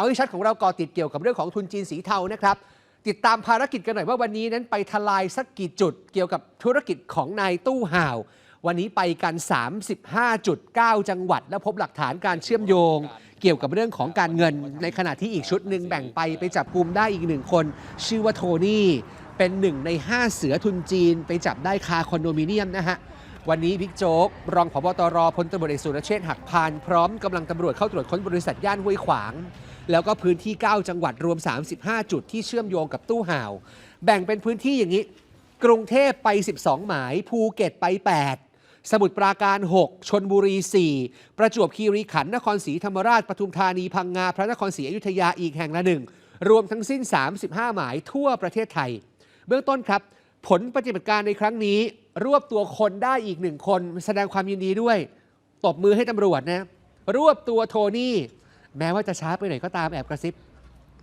เอาให้ชัดของเราก่อติดเกี่ยวกับเรื่องของทุนจีนสีเทานะครับ ติดตามภารกิจกันหน่อยว่าวันนี้นั้นไปทลายสักกี่จุดเกี่ยวกับธุรกิจของนายตู้ห่าว วันนี้ไปกัน 35.9 จังหวัด และพบหลักฐานการเชื่อมโยง เกี่ยวกับเรื่องของการเงิน ในขณะที่อีกชุดหนึ่งแบ่งไปไปจับกลุ่มได้อีกหนึ่งคน ชื่อว่าโทนี่เป็นหนึ่งใน 5 เสือทุนจีน ไปจับได้คาคอนโดมิเนียมนะฮะวันนี้บิ๊กโจ๊ก รองผบตรพลตำรวจเอกสุรเชษฐ์หักพาน พร้อมกำลังตำรวจเข้าตรวจค้นบริษัทย่านห้วยขวาง แล้วก็พื้นที่ 9 จังหวัดรวม 35 จุดที่เชื่อมโยงกับตู้ห่าว แบ่งเป็นพื้นที่อย่างนี้ กรุงเทพไป 12 หมาย ภูเก็ตไป 8 สมุทรปราการ 6 ชนบุรี 4 ประจวบคีรีขันธ์นครศรีธรรมราชปทุมธานีพังงา พระนครศรีอยุธยาอีกแห่งละหนึ่งรวมทั้งสิ้น 35 หมายทั่วประเทศไทย เบื้องต้นครับ ผลปฏิบัติการในครั้งนี้ รวบตัวคนได้อีกหนึ่งคน แสดงความยินดีด้วย ตบมือให้ตำรวจนะ รวบตัวโทนี่ แม้ว่าจะช้าไปหน่อยก็ตามแอบกระซิบ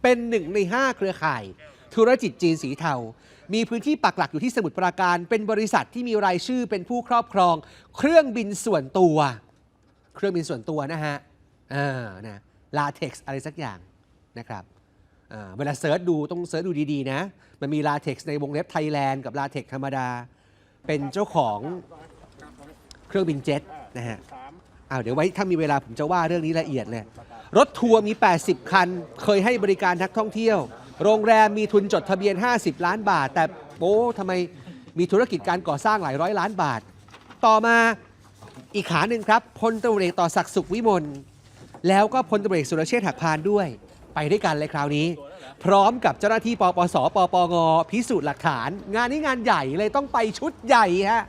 เป็นหนึ่งใน 5 เครือข่าย ธุรกิจจีนสีเทา มีพื้นที่ปักหลักอยู่ที่สมุทรปราการ เป็นบริษัทที่มีรายชื่อเป็นผู้ครอบครอง เครื่องบินส่วนตัว เครื่องบินส่วนตัวนะฮะอ่านะลาเท็กซ์อะไรสักอย่างนะครับเวลาเซิร์ชดูต้องเซิร์ชดูดีๆนะ มันมีลาเท็กซ์ในวงเล็บไทยแลนด์กับลาเท็กซ์ธรรมดา เป็นเจ้าของเครื่องบินเจ็ตนะฮะอ้าวเดี๋ยวไว้ถ้ามีเวลาผมจะว่าเรื่องนี้ละเอียดเลย รถทัวร์มี 80 คัน เคยให้บริการนักท่องเที่ยว โรงแรมมีทุนจดทะเบียน 50 ล้านบาท แต่โอ้ทำไมมีธุรกิจการก่อสร้างหลายร้อยล้านบาท ต่อมาอีกขาหนึ่งครับพลตำรวจเอกต่อศักดิ์สุขวิมลแล้วก็พลตำรวจเอกสุรเชษฐ์หักพานด้วย ไปด้วยกันเลยคราวนี้ พร้อมกับเจ้าหน้าที่ปปสปปงพิสูจน์หลักฐาน งานนี้งานใหญ่เลยต้องไปชุดใหญ่ฮะ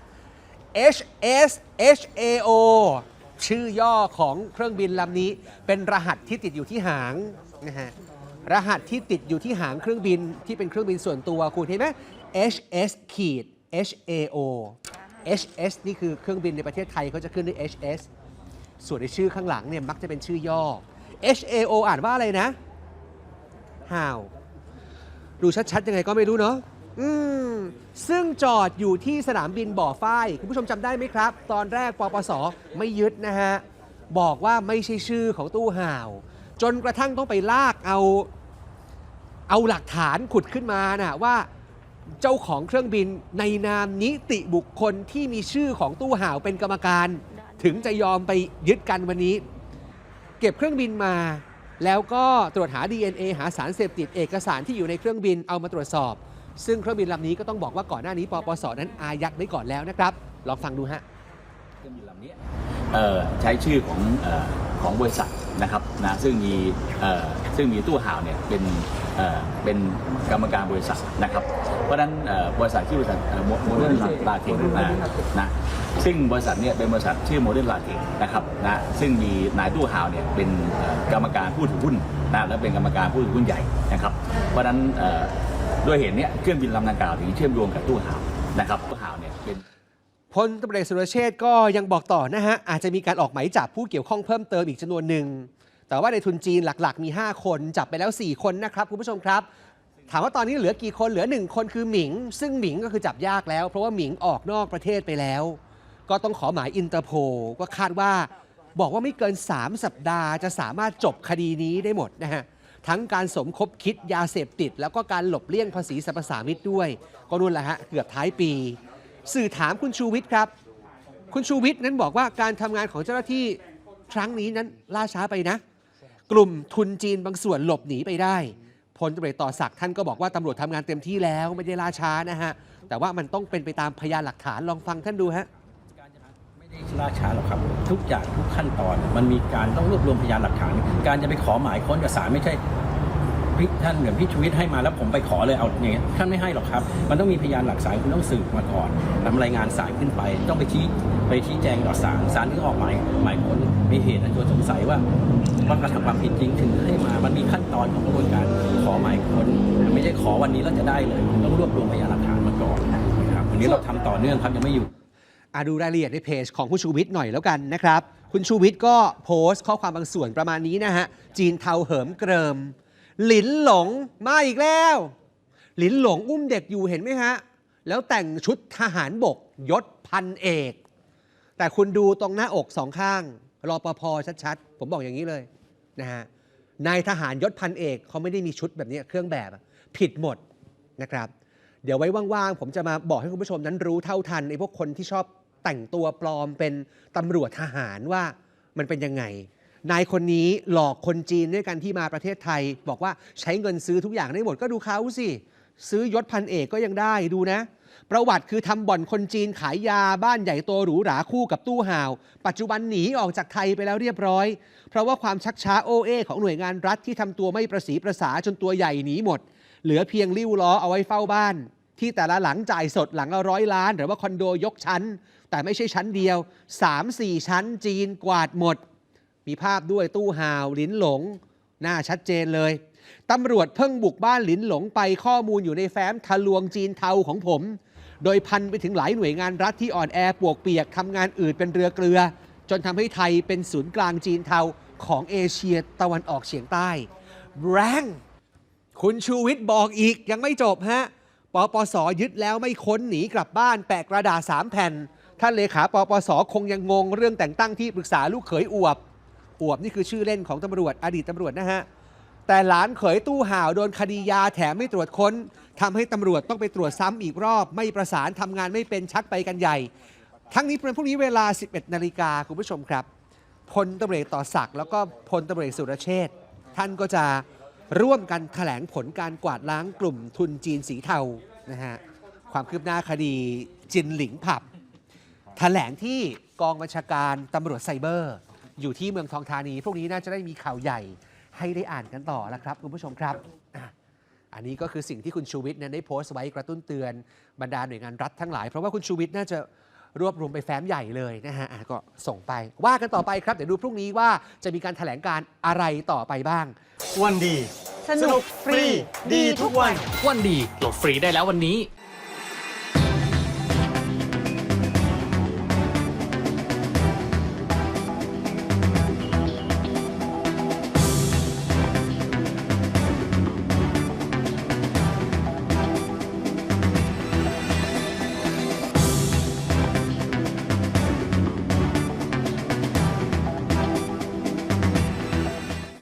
HS HAO ชื่อย่อของเครื่องบินลำนี้ เป็นรหัสที่ติดอยู่ที่หางนะฮะรหัสที่ติดอยู่ที่หางเครื่องบินที่เป็นเครื่องบินส่วนตัวคุณเห็นไหม HS ขีด HAO HS นี่คือเครื่องบินในประเทศไทยเขาจะขึ้นด้วย HS ส่วนในชื่อข้างหลังเนี่ยมักจะเป็นชื่อย่อ HAO อ่านว่าอะไรนะ How ดูชัดๆ ยังไงก็ไม่รู้เนาะ อืม ซึ่ง จอดอยู่ที่สนามบินบ่อฝ้ายคุณผู้ชมจำได้ไหมครับ ตอนแรกปปสไม่ยึดนะฮะ บอกว่าไม่ใช่ชื่อของตู้ห่าว จนกระทั่งต้องไปลากเอา เอาหลักฐานขุดขึ้นมานะว่าเจ้าของเครื่องบินในนามนิติบุคคลที่มีชื่อของตู้ห่าวเป็นกรรมการ ถึงจะยอมไปยึดกันวันนี้ เก็บเครื่องบินมา แล้วก็ตรวจหา DNA หาสารเสพติดเอกสารที่อยู่ในเครื่องบินเอามาตรวจสอบ ซึ่งเครื่องบินลำนี้ก็ต้องบอกว่าก่อนหน้านี้ปปสนั้นอายัดไว้ก่อนแล้วนะครับ ลองฟังดูฮะเครื่องบินลำนี้เออใช้ชื่อของออของบริษัทนะครับนะซึ่งมีซึ่งมีตู้ห่าวเนี่ยเป็นเป็นกรรมการบริษัทนะครับ เพราะฉะนั้นบริษัทชื่อบริษัทโมเดิร์นลาเทคนะนะซึ่งบริษัทเนี่ยเป็นบริษัทชื่อโมเดิร์นลาเทคนะครับนะซึ่งมีนายตู้ห่าวเนี่ยเป็นกรรมการผู้ถือหุ้นนะและเป็นกรรมการผู้ถือหุ้นใหญ่นะครับ เพราะฉะนั้น เอ่อด้วยเหตุเนี้ยเครื่องบินลำดังกล่าวถึงเชื่อมโยงกับตู้ห่าวนะครับตู้ห่าวเนี่ยเป็นพลตำรวจสุรเชษก็ยังบอกต่อนะฮะอาจจะมีการออกหมายจับผู้เกี่ยวข้องเพิ่มเติมอีกจำนวนหนึ่งแต่ว่าในทุนจีนหลักๆ มี 5 คนจับไปแล้ว 4 คนนะครับคุณผู้ชมครับ ถามว่าตอนนี้เหลือกี่คนเหลือ 1 คนคือหมิง ซึ่งหมิงก็คือจับยากแล้ว เพราะว่าหมิงออกนอกประเทศไปแล้ว ก็ต้องขอหมายอินเตอร์โพลก็คาดว่า บอกว่าไม่เกิน 3 สัปดาห์จะสามารถจบคดีนี้ได้หมดนะฮะ ทั้งการสมคบคิดยาเสพติด แล้วก็การหลบเลี่ยงภาษีสรรพสามิตด้วย ก็นู่นแหละฮะเกือบท้ายปี สื่อถามคุณชูวิทย์ครับ คุณชูวิทย์นั้นบอกว่าการทำงานของเจ้าหน้าที่ครั้งนี้นั้นล่าช้าไปนะ กลุ่มทุนจีนบางส่วนหลบหนีไปได้พลตำรวจต่อศักดิ์ท่านก็บอกว่าตำรวจทำงานเต็มที่แล้วไม่ได้ล่าช้านะฮะแต่ว่ามันต้องเป็นไปตามพยานหลักฐานลองฟังท่านดูฮะ ล่าช้าหรอกครับทุกอย่างทุกขั้นตอน มันมีการต้องรวบรวมพยานหลักฐาน การจะไปขอหมายค้นกับศาลไม่ใช่พี่ท่านเหมือนพี่ชูวิทย์ให้มาแล้วผมไปขอเลยเอาอย่างเงี้ยท่านไม่ให้หรอกครับ มันต้องมีพยานหลักฐานคุณต้องสืบมาก่อนนำรายงานศาลขึ้นไป ต้องไปชี้ไปชี้แจงต่อศาลศาลถึงออกหมายหมายค้นมีเหตุอันควรสงสัยว่าว่ากระทำความผิดจริงถึงให้มา มันมีขั้นตอนของกระบวนการขอหมายค้นไม่ใช่ขอวันนี้แล้วจะได้เลยต้องรวบรวมพยานหลักฐานมาก่อนนะครับวันนี้เราทำต่อเนื่องครับยังไม่หยุ อดูรายละเอียดในเพจของคุณชูวิทย์หน่อยแล้วกันนะครับ คุณชูวิทย์ก็โพสต์ข้อความบางส่วนประมาณนี้นะฮะ จีนเทาเหิมเกริม หลินหลงมาอีกแล้ว หลินหลงอุ้มเด็กอยู่เห็นไหมฮะ แล้วแต่งชุดทหารบกยศพันเอก แต่คุณดูตรงหน้าอกสองข้างรอปภชัดๆ ผมบอกอย่างนี้เลยนะฮะนายทหารยศพันเอกเขาไม่ได้มีชุดแบบนี้เครื่องแบบผิดหมดนะครับ เดี๋ยวไว้ว่างๆ ผมจะมาบอกให้คุณผู้ชมนั้นรู้เท่าทันไอ้พวกคนที่ชอบ แต่งตัวปลอมเป็นตำรวจทหารว่ามันเป็นยังไง นายคนนี้หลอกคนจีนด้วยกันที่มาประเทศไทย บอกว่าใช้เงินซื้อทุกอย่างได้หมดก็ดูเขาสิ ซื้อยศพันเอกก็ยังได้ดูนะ ประวัติคือทำบ่อนคนจีนขายยาบ้านใหญ่โตหรูหราคู่กับตู้ห่าว ปัจจุบันหนีออกจากไทยไปแล้วเรียบร้อย เพราะว่าความชักช้าโอเอของหน่วยงานรัฐที่ทำตัวไม่ประสีประสาจนตัวใหญ่หนีหมด เหลือเพียงริ้วล้อเอาไว้เฝ้าบ้าน ที่แต่ละหลังจ่ายสดหลังละร้อยล้าน หรือว่าคอนโดยกชั้น แต่ไม่ใช่ชั้นเดียว 3-4 ชั้นจีนกวาดหมด มีภาพด้วยตู้ห่าวหลินหลง หน้าชัดเจนเลยตำรวจเพิ่งบุกบ้านหลินหลงไปข้อมูลอยู่ในแฟ้มทะลวงจีนเทาของผม โดยพันไปถึงหลายหน่วยงานรัฐที่อ่อนแอปวกเปียกทำงานอื่นเป็นเรือเกลือ จนทำให้ไทยเป็นศูนย์กลางจีนเทาของเอเชียตะวันออกเฉียงใต้แรงคุณชูวิทย์บอกอีกยังไม่จบฮะ ปปสยึดแล้วไม่ค้นหนีกลับบ้านแปะกระดาษสามแผ่น ท่านเลขาปปสคงยังงงเรื่องแต่งตั้งที่ปรึกษาลูกเขยอวบ อวบนี่คือชื่อเล่นของตำรวจอดีตตำรวจนะฮะ แต่หลานเขยตู้ห่าวโดนคดียาแถมไม่ตรวจค้นทำให้ตำรวจต้องไปตรวจซ้ำอีกรอบ ไม่ประสานทำงานไม่เป็นชักไปกันใหญ่ ทั้งนี้เป็นพรุ่งนี้เวลา 11 นาฬิกาคุณผู้ชมครับพลตำรวจต่อศักดิ์แล้วก็พลตำรวจสุรเชษท่านก็จะ ร่วมกันแถลงผลการกวาดล้างกลุ่มทุนจีนสีเทานะฮะความคืบหน้าคดีจินหลิงผับแถลงที่กองบัญชาการตำรวจไซเบอร์ อยู่ที่เมืองทองธานี พวกนี้น่าจะได้มีข่าวใหญ่ให้ได้อ่านกันต่อแล้วครับคุณผู้ชมครับ อันนี้ก็คือสิ่งที่คุณชูวิทย์นั้นได้โพสต์ไว้กระตุ้นเตือนบรรดาหน่วยงานรัฐทั้งหลาย เพราะว่าคุณชูวิทย์น่าจะ รวบรวมไปแฟ้มใหญ่เลยนะฮะอะก็ส่งไปว่ากันต่อไปครับ เดี๋ยวดูพรุ่งนี้ว่าจะมีการแถลงการอะไรต่อไปบ้าง วันดี สนุกฟรี ดีทุกวัน วันดีโหลดฟรีได้แล้ววันนี้